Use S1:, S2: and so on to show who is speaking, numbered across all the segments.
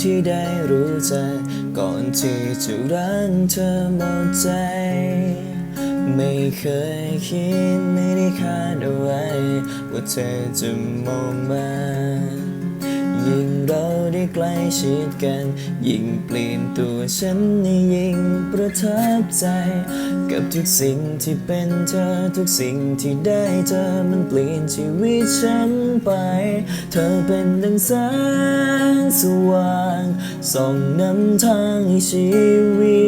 S1: ที่ได้รู้จักก่อนที่จะรักเธอหมดใจ ไม่เคยคิดไม่ได้คาดเอาไว้ ว่าเธอจะมองมา ยิ่งเราได้ใกล้ชิดกัน ยิ่งเปลี่ยนตัวฉันนี่ยิ่งประทับใจ กับทุกสิ่งที่เป็นเธอทุกสิ่งที่ได้เจอมันเปลี่ยนชีวิตฉันไป เธอเป็นดังแสงสว่างส่องนำทางให้ชีวิ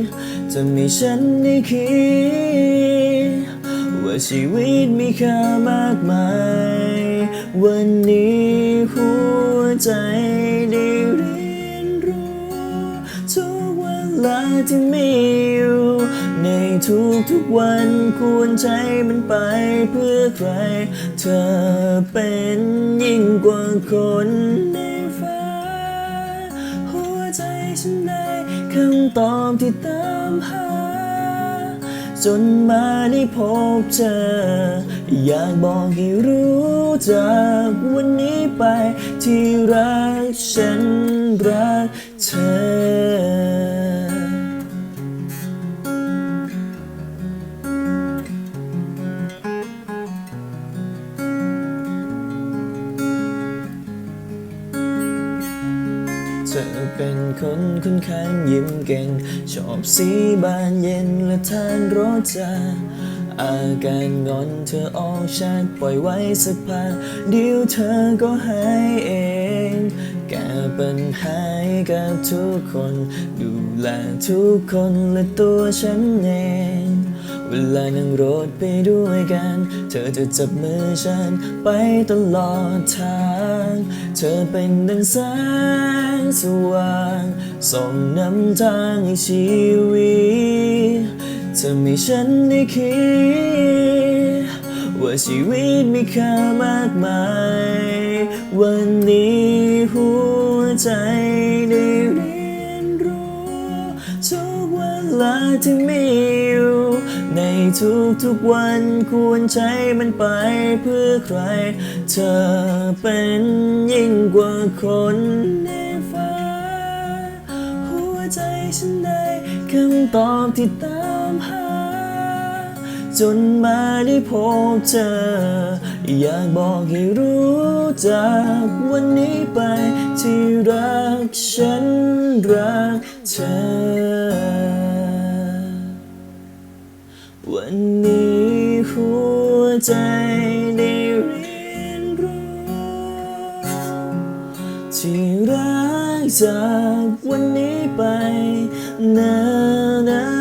S1: ตจะมีฉันได้คิด ว่าชีวิตมีค่ามากมาย วันนี้หัว ใจได้เรียนรู้ ทุกเวลาที่มีอยู่ ในทุกๆวันควรใช้มันไปเพื่อใคร เธอเป็นยิ่งกว่าคนในฝันหัวใจฉันได้คำตอบที่ตามหา จนมาได้พบเจออยากบอกให้รู้ จากวันนี้ไปที่รักฉันรักเธอเธอเป็นคนค่อนข้างยิ้มเก่ง ชอบสีบานเย็นและทานรสจา อาการงอนเธอออกชัดปล่อยไว้สักพักเดี๋ยวเธอก็หายเอง แก้ปัญหาหกับทุกคน ดูแลทุกคนและตัวฉันเองเวลานั่งรถไปด้วยกัน เธอจะจับมือฉันไปตลอดทาง เธอเป็นดังแสงสว่างส่องนำทางให้ชีวิต จะมีฉันได้คิด ว่าชีวิตมีค่ามากมาย วันนี้หัวใจได้เรียนรู้ทุกเวลาที่มีอยู่ ในทุกๆวันควรใช้มันไปเพื่อใคร เธอเป็นยิ่งกว่าคนใน ฉันได้คำตอบที่ตามหา จนมาได้พบเจอ อยากบอกให้รู้จากวันนี้ไปที่รักฉันรักเธอ วันนี้หัวใจได้เรียนรู้ที่รัก จากวันนี้ไป นานา